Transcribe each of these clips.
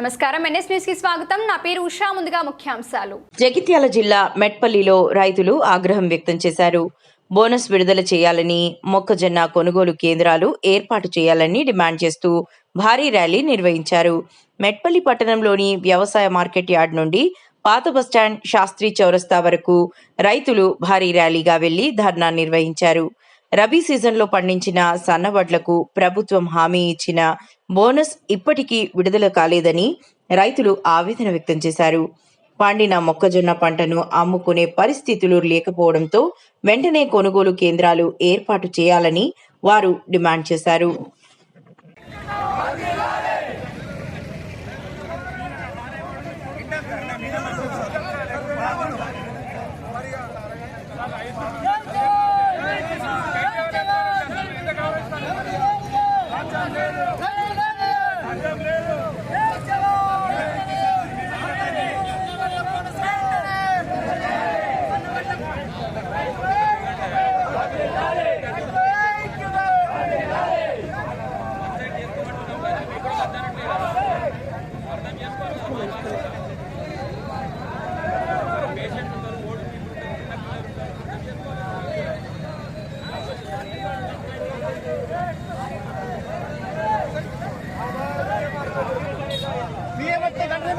నమస్కారం. ఎన్ఎస్ న్యూస్కి స్వాగతం. నా పేరు ఉషా. ముందుగా ముఖ్యాంశాలు. జగిత్యాల జిల్లా మెట్పల్లిలో రైతులు ఆగ్రహం వ్యక్తం చేశారు. బోనస్ విడుదల చేయాలని మొక్కజొన్న కొనుగోలు కేంద్రాలు ఏర్పాటు చేయాలని డిమాండ్ చేస్తూ భారీ ర్యాలీ నిర్వహించారు. మెట్పల్లి పట్టణంలోని వ్యవసాయ మార్కెట్ యార్డ్ నుండి పాత బస్టాండ్ శాస్త్రి చౌరస్తా వరకు రైతులు భారీ ర్యాలీగా వెళ్ళి ధర్నా నిర్వహించారు. రబీ సీజన్లో పండించిన సన్నవడ్లకు ప్రభుత్వం హామీ ఇచ్చిన బోనస్ ఇప్పటికీ విడుదల కాలేదని రైతులు ఆవేదన వ్యక్తం చేశారు. పండిన మొక్కజొన్న పంటను అమ్ముకునే పరిస్థితులు లేకపోవడంతో వెంటనే కొనుగోలు కేంద్రాలు ఏర్పాటు చేయాలని వారు డిమాండ్ చేశారు. Hey!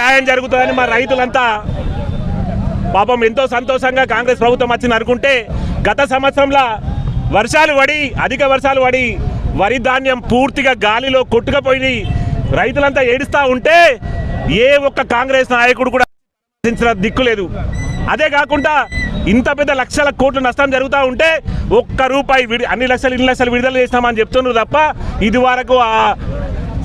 న్యాయం జరుగుతుందని మా రైతులంతా పాపం ఎంతో సంతోషంగా కాంగ్రెస్ ప్రభుత్వం వచ్చింది అనుకుంటే గత సంవత్సరంలో వర్షాలు పడి అధిక వర్షాలు పడి వరి ధాన్యం పూర్తిగా గాలిలో కొట్టుకపోయి రైతులంతా ఏడుస్తూ ఉంటే ఏ ఒక్క కాంగ్రెస్ నాయకుడు కూడా దిక్కు లేదు. అదే కాకుండా ఇంత పెద్ద లక్షల కోట్ల నష్టం జరుగుతూ ఉంటే ఒక్క రూపాయి విడి అన్ని లక్షలు ఇన్ని లక్షలు విడుదల చేస్తామని చెప్తున్నారు తప్ప ఇది వరకు ఆ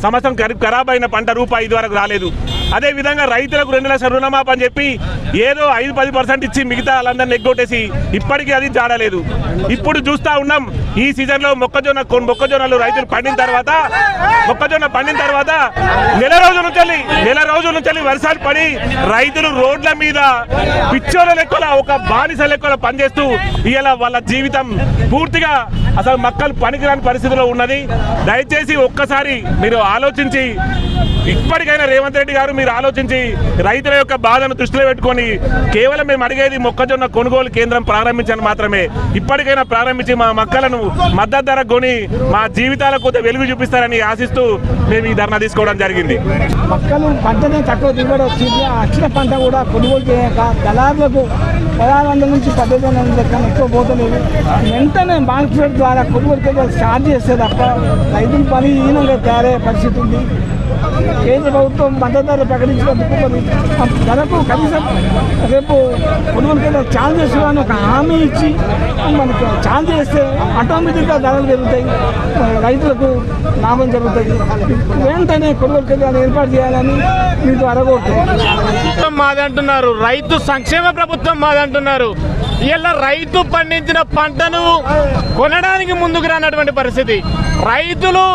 సంవత్సరం ఖరాబ్ అయిన పంట రూపాయి ఇది వరకు రాలేదు. అదే విధంగా రైతులకు రెండు లక్షల రుణమాప అని చెప్పి ఏదో ఐదు పది పర్సెంట్ ఇచ్చి మిగతా వాళ్ళందరినీ ఎగ్గొట్టేసి ఇప్పటికీ అది జాడలేదు ఇప్పుడు చూస్తా ఉన్నాం ఈ సీజన్లో మొక్కజొన్న కొన్- మొక్కజొన్నలు రైతులు పండిన తర్వాత మొక్కజొన్న పండిన తర్వాత నెల రోజుల నుంచి నెల రోజుల నుంచి వర్షాలు పడి రైతులు రోడ్ల మీద పిచ్చోల లెక్కల ఒక బానిస లెక్కల పనిచేస్తూ ఇలా వాళ్ళ జీవితం పూర్తిగా అసలు మొక్కలు పనికిరాని పరిస్థితిలో ఉన్నది. దయచేసి ఒక్కసారి మీరు ఆలోచించి ఇప్పటికైనా రేవంత్ రెడ్డి గారు మీరు ఆలోచించి రైతుల యొక్క బాధను దృష్టిలో పెట్టుకొని కేవలం మేము అడిగేది మొక్కజొన్న కొనుగోలు కేంద్రం ప్రారంభించని మాత్రమే. ఇప్పటికైనా ప్రారంభించి మా మొక్కలను మద్దతు ధర కొని మా జీవితాల కొంత వెలుగు చూపిస్తారని ఆశిస్తూ మేము ఈ ధర్నా తీసుకోవడం జరిగింది. మొక్కలు పంటనే తక్కువ దిగుబడి వచ్చింది. అక్షర పంట కూడా కొనుగోలు చేయక దళారులకు పదహారు వందల నుంచి పద్దెనిమిది వందల లెక్క ఎక్కువ పోతలేదు. వెంటనే మార్కెట్ ద్వారా కొనుగోలు కేంద్రాలు స్టార్ట్ చేస్తే తప్ప రైతుల పని ఈనంగా తయారయ్యే పరిస్థితి ఉంది. కేంద్ర ప్రభుత్వం మద్దతు ధర ప్రకటించినందుకు మరి ధరకు కనీసం రేపు కొనుగోలు కేంద్రాలు ఛాన్స్ చేస్తున్నాను ఒక హామీ ఇచ్చి మనకు ఛాన్స్ చేస్తే ఆటోమేటిక్గా ధరలు పెరుగుతాయి రైతులకు లాభం జరుగుతుంది వెంటనే కొనుగోలు కేంద్రాలు ఏర్పాటు చేయాలని వీటితో అడగొట్టు ప్రభుత్వం మాదంటున్నారు రైతు సంక్షేమ ప్రభుత్వం మాదంటున్నారు. ఇలా రైతు పండించిన పంటను కొనడానికి ముందుకు రానటువంటి పరిస్థితి. రైతులు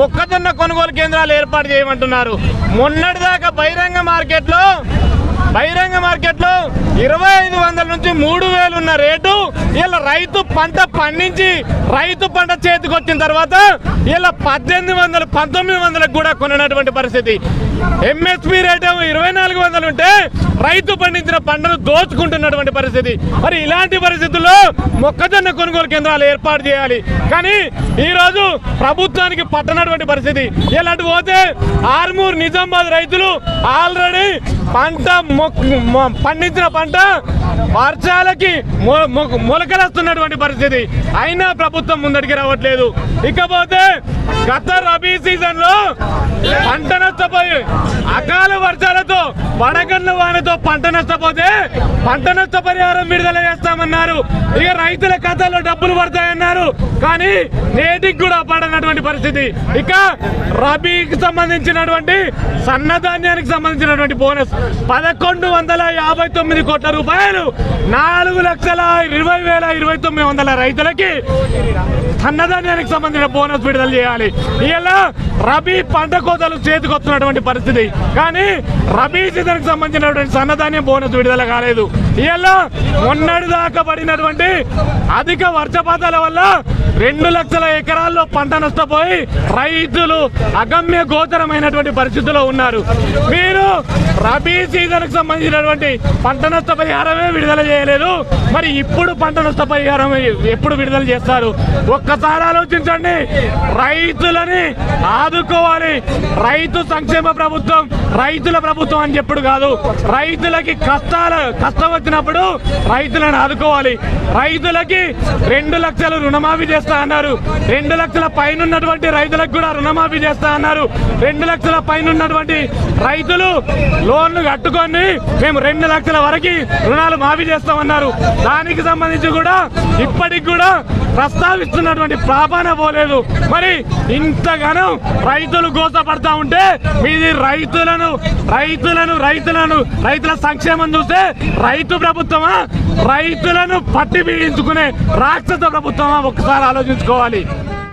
మొక్కజొన్న కొనుగోలు కేంద్రాలు ఏర్పాటు చేయమంటున్నారు. మొన్నటిదాకా బహిరంగ మార్కెట్లో బహిరంగ మార్కెట్లో ఇరవై ఐదు వందల నుంచి మూడు వేలు ఉన్న రేటు ఇలా రైతు పంట పండించి రైతు పంట చేతికి వచ్చిన తర్వాత ఇలా పద్దెనిమిది వందలు పంతొమ్మిది వందలకు కూడా కొనటువంటి పరిస్థితి. ఎంఎస్పి రేట్ ఏమో ఇరవై నాలుగు వందలు ఉంటే రైతు పండించిన పంటను దోచుకుంటున్నటువంటి పరిస్థితి. మరి ఇలాంటి పరిస్థితుల్లో మొక్కజొన్న కొనుగోలు కేంద్రాలు ఏర్పాటు చేయాలి. కానీ ఈరోజు ప్రభుత్వానికి పట్టనటువంటి పరిస్థితి. ఇలాంటి పోతే ఆర్మూర్ నిజామాబాద్ రైతులు ఆల్రెడీ పంట మొ- పండించిన పంట వర్షాలకి మొ- మొ- మొలకలస్తున్నటువంటి పరిస్థితి. అయినా ప్రభుత్వం ముందడికి రావట్లేదు. ఇకపోతే గత రబీ సీజన్లో పంట నష్టపోయి అకాల వర్షాలతో వడగండ్ల వానతో పంట నష్టపోతే పంట నష్ట పరిహారం విడుదల చేస్తామన్నారు. ఇక రైతుల ఖాతాలో డబ్బులు పడతాయన్నారు. కానీ నేటికి కూడా పడనటువంటి పరిస్థితి. ఇక రబీకి సంబంధించినటువంటి సన్నధాన్యానికి సంబంధించినటువంటి బోనస్ పదకొండు వందల యాభై తొమ్మిది కోట్ల రూపాయలు నాలుగు లక్షల ఇరవై వేల ఇరవై తొమ్మిది వందల రైతులకి సన్నధాన్యానికి సంబంధించిన బోనస్ విడుదల చేయాలి. ఇలా రబీ పంటకు కోతలు చేతికొస్తున్నటువంటి పరిస్థితి. కానీ రబీ సీజన్ సంబంధించినటువంటి సన్నధాన్యం బోనస్ విడుదల కాలేదు. ఇలా మొన్నటి దాకా పడినటువంటి అధిక వర్షపాతాల వల్ల రెండు లక్షల ఎకరాల్లో పంట నష్టపోయి రైతులు అగమ్య గోచరమైనటువంటి పరిస్థితిలో ఉన్నారు. మీరు రబీ సీజన్కు సంబంధించినటువంటి పంట నష్ట పరిహారమే విడుదల చేయలేదు. మరి ఇప్పుడు పంట నష్ట పరిహారం ఎప్పుడు విడుదల చేస్తారు? ఒక్కసారి ఆలోచించండి. రైతులని ఆదుకోవాలి. రైతు సంక్షేమ ప్రభుత్వం రైతుల ప్రభుత్వం అని చెప్పుడు కాదు. రైతులకి కష్టాలు కష్టం వచ్చినప్పుడు రైతులను ఆదుకోవాలి. రైతులకి రెండు లక్షలు రుణమాఫీ చేస్తా అన్నారు. రెండు లక్షల పైన ఉన్నటువంటి రైతులకు కూడా రుణమాఫీ చేస్తా అన్నారు. రెండు లక్షల పైన ఉన్నటువంటి రైతులు లోన్లు కట్టుకొని మేము రెండు లక్షల వరకు రుణాలు మాఫీ చేస్తామన్నారు. దానికి సంబంధించి కూడా ఇప్పటికి కూడా ప్రస్తావిస్తున్నటువంటి ప్రాపాన పోలేదు. మరి ఇంతగానో రైతులు గోసపడతా ఉంటే మీది రైతులను రైతులను రైతులను రైతుల సంక్షేమం చూస్తే రైతు ప్రభుత్వమా? రైతులను పట్టి పీడించుకునే రాక్షస ప్రభుత్వం ఒకసారి ఆలోచించుకోవాలి.